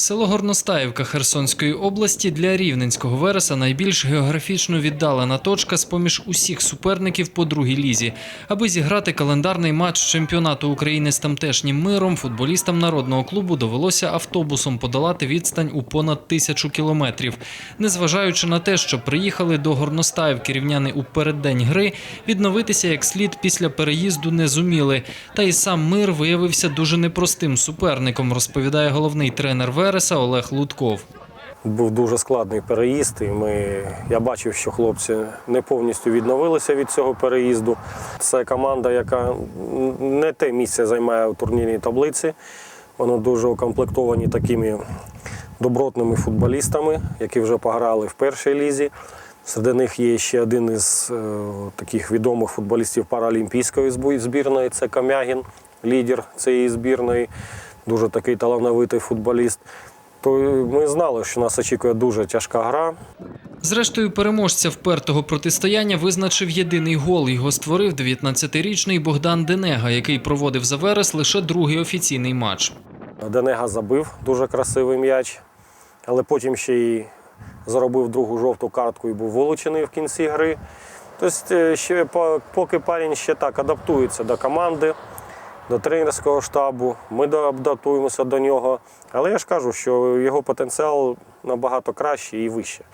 Село Горностаївка Херсонської області для рівненського вереса найбільш географічно віддалена точка з поміж усіх суперників по другій лізі. Аби зіграти календарний матч чемпіонату України з тамтешнім миром, футболістам народного клубу довелося автобусом подолати відстань у понад тисячу кілометрів. Незважаючи на те, що приїхали до Горностаївки рівняни у переддень гри, відновитися як слід після переїзду не зуміли. Та й сам мир виявився дуже непростим суперником, розповідає головний тренер Вереса Олег Лутков. Був дуже складний переїзд, і ми, я бачив, що хлопці не повністю відновилися від цього переїзду. Це команда, яка не те місце займає у турнірній таблиці. Вони дуже укомплектовані такими добротними футболістами, які вже пограли в першій лізі. Серед них є ще один із е, таких відомих футболістів паралімпійської збірної це Камягін, лідер цієї збірної, дуже такий талановитий футболіст. То ми знали, що нас очікує дуже тяжка гра. Зрештою, переможця впертого протистояння визначив єдиний гол. Його створив 19-річний Богдан Денега, який проводив за Верес лише другий офіційний матч. Денега забив дуже красивий м'яч, але потім ще й заробив другу жовту картку і був вилучений в кінці гри. Тобто, е, ще поки парень ще так адаптується до команди, до тренерського штабу, ми адаптуємося до нього. Але я ж кажу, що його потенціал набагато кращий і вищий.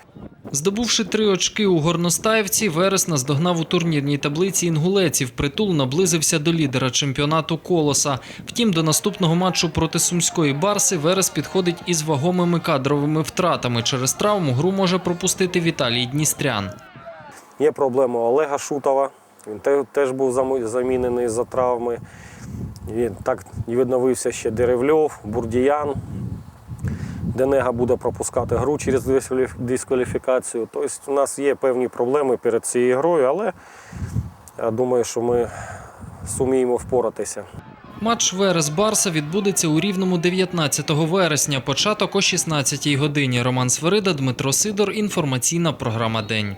Здобувши три очки у Горностаївці, Верес наздогнав у турнірній таблиці інгулеців. Притул наблизився до лідера чемпіонату Колоса. Втім, до наступного матчу проти сумської Барси Верес підходить із вагомими кадровими втратами. Через травму гру може пропустити Віталій Дністрян. Є проблема Олега Шутова. Він теж був замінений за травми. І так відновився ще Деревльов, Бурдіян. Денега буде пропускати гру через дискваліфікацію. Тобто у нас є певні проблеми перед цією грою, але я думаю, що ми суміємо впоратися. Матч Верес Барса відбудеться у рівному 19 вересня. Початок о 16 годині. Роман Сверида, Дмитро Сидор. Інформаційна програма День.